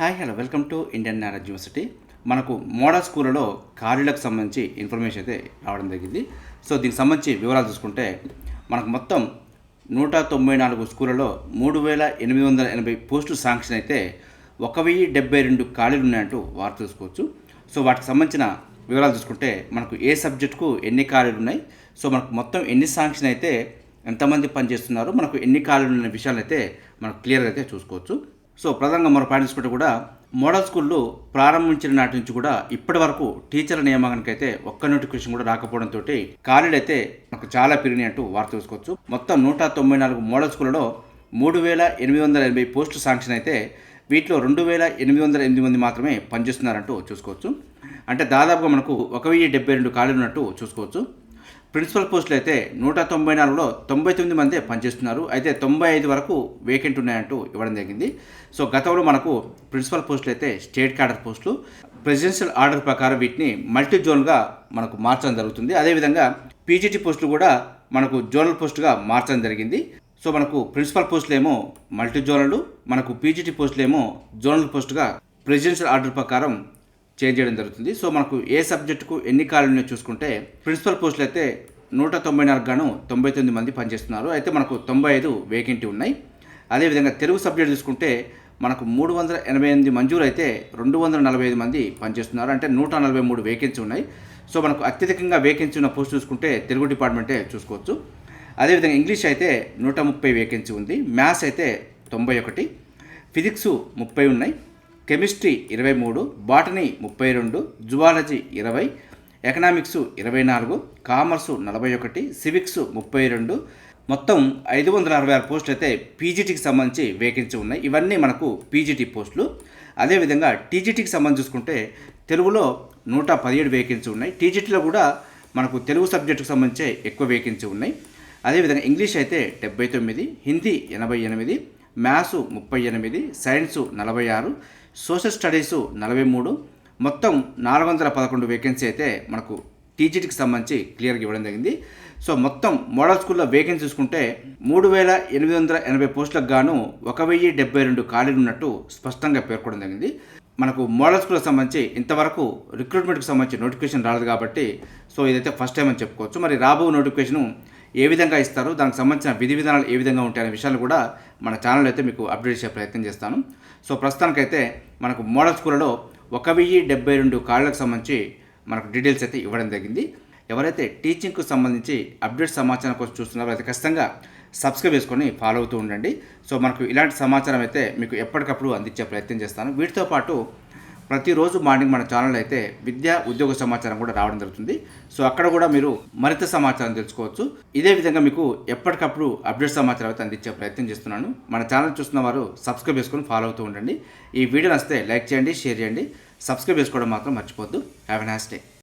Hi hello welcome to Indian knowledge university మనకు model స్కూళ్ళలో ఖాళీలకు సంబంధించి ఇన్ఫర్మేషన్ అయితే రావడం జరిగింది. సో దీనికి సంబంధించి వివరాలు చూసుకుంటే మనకు మొత్తం నూట తొంభై నాలుగు స్కూళ్ళలో మూడు వేల ఎనిమిది వందల ఎనభై పోస్టులు శాంక్షన్ అయితే ఒక వెయ్యి డెబ్బై రెండు ఖాళీలు ఉన్నాయంటూ వార్త చూసుకోవచ్చు సో వాటికి సంబంధించిన వివరాలు చూసుకుంటే మనకు ఏ సబ్జెక్టుకు ఎన్ని ఖాళీలు ఉన్నాయి? సో మనకు మొత్తం ఎన్ని శాంక్షన్ అయితే ఎంతమంది పనిచేస్తున్నారు? మనకు ఎన్ని ఖాళీలు ఉన్న విషయాలు అయితే మనకు క్లియర్గా అయితే చూసుకోవచ్చు. సో ప్రధానంగా మనం పాటించుకుంటే కూడా మోడల్ స్కూళ్ళు ప్రారంభించిన నాటి నుంచి కూడా ఇప్పటి వరకు టీచర్ల నియామకానికి అయితే ఒక్క నోటిఫికేషన్ కూడా రాకపోవడంతో ఖాళీలు అయితే మనకు చాలా పెరిగినాయి అంటూ వార్త చూసుకోవచ్చు మొత్తం నూట తొంభై నాలుగు మోడల్ స్కూళ్ళలో మూడు వేల ఎనిమిది వందల ఎనభై పోస్టులు శాంక్షన్ అయితే వీటిలో రెండు వేల ఎనిమిది వందల ఎనిమిది మంది మాత్రమే పనిచేస్తున్నారంటూ చూసుకోవచ్చు. అంటే దాదాపుగా మనకు ఒక వెయ్యి డెబ్బై రెండు ఖాళీలు ఉన్నట్టు చూసుకోవచ్చు. ప్రిన్సిపల్ పోస్టులు అయితే నూట తొంభై నాలుగులో తొంభై తొమ్మిది మందే పనిచేస్తున్నారు. అయితే తొంభై ఐదు వరకు వేకెంట్ ఉన్నాయంటూ ఇవ్వడం జరిగింది. సో గతంలో మనకు ప్రిన్సిపల్ పోస్టులు అయితే స్టేట్ క్యాడర్ పోస్టులు ప్రెసిడెన్షియల్ ఆర్డర్ ప్రకారం వీటిని మల్టీ జోన్గా మనకు మార్చడం జరుగుతుంది. అదేవిధంగా పీజీటీ పోస్టులు కూడా మనకు జోనల్ పోస్టుగా మార్చడం జరిగింది. సో మనకు ప్రిన్సిపల్ పోస్టులు ఏమో మల్టీ జోనల్ మనకు పీజీటీ పోస్టులు ఏమో జోనల్ పోస్టుగా ప్రెసిడెన్షియల్ ఆర్డర్ ప్రకారం చేంజ్ చేయడం జరుగుతుంది. సో మనకు ఏ సబ్జెక్టుకు ఎన్ని ఖాళీలు ఉన్నాయో చూసుకుంటే ప్రిన్సిపల్ పోస్టులు అయితే నూట తొంభై నాలుగు గాను తొంభై తొమ్మిది మంది పనిచేస్తున్నారు. అయితే మనకు తొంభై ఐదు వేకెంటీ ఉన్నాయి. అదేవిధంగా తెలుగు సబ్జెక్ట్ చూసుకుంటే మనకు మూడు వందల ఎనభై ఎనిమిది మంజూరు అయితే రెండు వందల నలభై ఐదు మంది పనిచేస్తున్నారు. అంటే నూట నలభై మూడు వేకెన్సీ ఉన్నాయి. సో మనకు అత్యధికంగా వేకెన్సీ ఉన్న పోస్ట్ చూసుకుంటే తెలుగు డిపార్ట్మెంటే చూసుకోవచ్చు. అదేవిధంగా ఇంగ్లీష్ అయితే నూట ముప్పై వేకెన్సీ ఉంది. మ్యాథ్స్ అయితే తొంభై ఒకటి. ఫిజిక్స్ ముప్పై ఉన్నాయి. కెమిస్ట్రీ ఇరవై మూడు బాటనీ ముప్పై రెండు జువాలజీ ఇరవై ఎకనామిక్స్ ఇరవై నాలుగు కామర్సు నలభై ఒకటి సివిక్స్ ముప్పై రెండు. మొత్తం ఐదు వందల అరవై ఆరు పోస్టులు అయితే పీజీటీకి సంబంధించి వేకెన్సీ ఉన్నాయి. ఇవన్నీ మనకు పీజీటీ పోస్టులు. అదేవిధంగా టీజీటీకి సంబంధించి చూసుకుంటే తెలుగులో నూట పదిహేడు వేకెన్సీ ఉన్నాయి. టీజీటీలో కూడా మనకు తెలుగు సబ్జెక్టుకు సంబంధించి ఎక్కువ వేకెన్సీ ఉన్నాయి. అదేవిధంగా ఇంగ్లీష్ అయితే డెబ్బై తొమ్మిది హిందీ ఎనభై ఎనిమిది మ్యాథ్స్ ముప్పై ఎనిమిది సైన్సు నలభై ఆరు సోషల్ స్టడీసు నలభై మూడు. మొత్తం నాలుగు వందల పదకొండు వేకెన్సీ అయితే మనకు టీజీటీకి సంబంధించి క్లియర్గా ఇవ్వడం జరిగింది. సో మొత్తం మోడల్ స్కూల్లో వేకెన్సీ చూసుకుంటే మూడు వేల ఎనిమిది వందల ఎనభై పోస్టులకు గాను ఒక వెయ్యి డెబ్బై రెండు ఖాళీలు ఉన్నట్టు స్పష్టంగా పేర్కొనడం జరిగింది. మనకు మోడల్ స్కూల్కి సంబంధించి ఇంతవరకు రిక్రూట్మెంట్కి సంబంధించి నోటిఫికేషన్ రాలేదు కాబట్టి సో ఇదైతే ఫస్ట్ టైం అని చెప్పుకోవచ్చు. మరి రాబో నోటిఫికేషన్ ఏ విధంగా ఇస్తారు దానికి సంబంధించిన విధి విధానాలు ఏ విధంగా ఉంటాయనే విషయాలు కూడా మన ఛానల్ అయితే మీకు అప్డేట్ చేసే ప్రయత్నం చేస్తాను. సో ప్రస్తుతానికైతే మనకు మోడల్ స్కూల్లో ఒక వెయ్యి డెబ్బై రెండు కాళ్ళకు సంబంధించి మనకు డీటెయిల్స్ అయితే ఇవ్వడం జరిగింది. ఎవరైతే టీచింగ్కు సంబంధించి అప్డేట్ సమాచారం కోసం చూస్తున్నారో అయితే ఖచ్చితంగా సబ్స్క్రైబ్ చేసుకొని ఫాలో అవుతూ ఉండండి. సో మనకు ఇలాంటి సమాచారం అయితే మీకు ఎప్పటికప్పుడు అందించే ప్రయత్నం చేస్తాను. వీటితో పాటు ప్రతిరోజు మార్నింగ్ మన ఛానల్ అయితే విద్యా ఉద్యోగ సమాచారం కూడా రావడం జరుగుతుంది. సో అక్కడ కూడా మీరు మరింత సమాచారం తెలుసుకోవచ్చు. ఇదే విధంగా మీకు ఎప్పటికప్పుడు అప్డేట్ సమాచారం అయితే అందించే ప్రయత్నం చేస్తున్నాను. మన ఛానల్ చూస్తున్న వారు సబ్స్క్రైబ్ చేసుకొని ఫాలో అవుతూ ఉండండి. ఈ వీడియో నస్తే లైక్ చేయండి షేర్ చేయండి. సబ్స్క్రైబ్ చేసుకోవడం మాత్రం మర్చిపోద్దు హ్యావ్ ఎ నైస్ డే